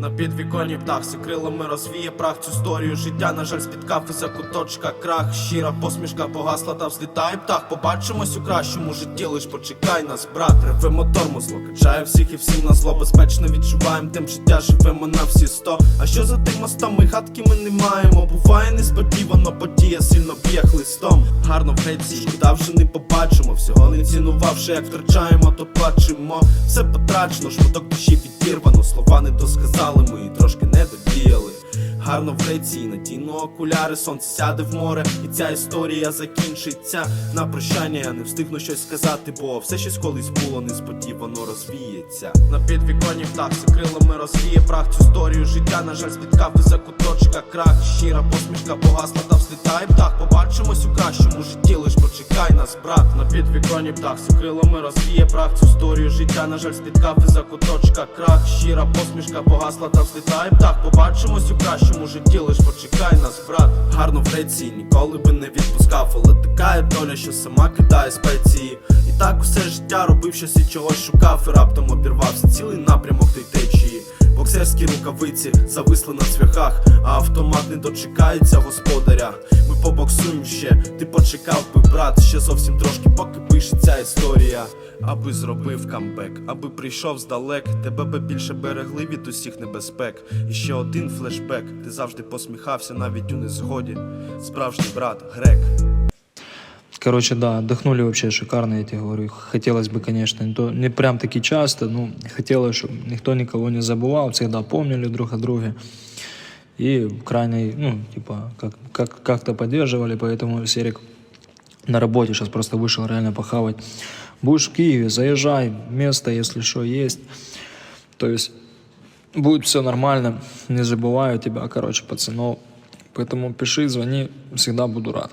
На підвіконні птах всі крилами розвіє прах цю історію життя, на жаль, спіткав із куточка крах. Щира посмішка погасла та взлітає птах. Побачимось у кращому житті, лиш почекай нас, брат. Ревемо тормозло, качає всіх і всі на зло. Безпечно відчуваємо тим життя, живемо на всі сто. А що за тим мостами хатки ми не маємо? Буває несподівано, подія сильно б'є хлистом. Гарно в греці, шкода вже не побачимо. Всього не цінувавши, як втрачаємо, то плачемо. Все потрачено, шматок душі відірвано. Слова не досказали, ми трошки не додіяли. Гарно в греці, надійно окуляри, сонце сяде в море, і ця історія закінчиться. На прощання я не встигну щось сказати, бо все щось колись було несподівано розвіється. На підвіконні птах з крилами розвіє прах цю історію життя. На жаль, спіткав за куточка крах. Щира посмішка погасла та взлітає птах. Побачимось у кращому житті, лиш почекай нас, брат. На підвіконні птах з крилами розвіє прах цю історію життя. На жаль, спіткав і за куточка крах. Щира посмішка погасла та взлітає птах. Побачимось у кращому житті, лиш почекай нас, брат. Гарно в Греції, ніколи би не відпускав, але така доля, що сама кидає спеції. І так усе життя робив щось і чогось шукав, і раптом обірвався цілий напрямок той течії. Боксерські рукавиці зависли на цвяхах, а автомат не дочекається господаря. Ми побоксуємо ще, ти почекав би, брат, ще зовсім трошки, поки пишеться історія. Аби зробив камбек, аби прийшов здалек, тебе би більше берегли від усіх небезпек. І ще один флешбек, ти завжди посміхався навіть у незгоді. Справжній брат, грек. Короче, да, отдохнули вообще шикарно, я тебе говорю. Хотелось бы, конечно, не, то, не прям таки часто, но хотелось, чтобы никто никого не забывал, всегда помнили друг о друге. И крайне, ну, типа, как, как, как-то поддерживали, поэтому Серик на работе сейчас просто вышел реально похавать. Будешь в Киеве, заезжай, место, если что, есть. То есть будет все нормально, не забываю тебя, короче, пацанов. Поэтому пиши, звони, всегда буду рад.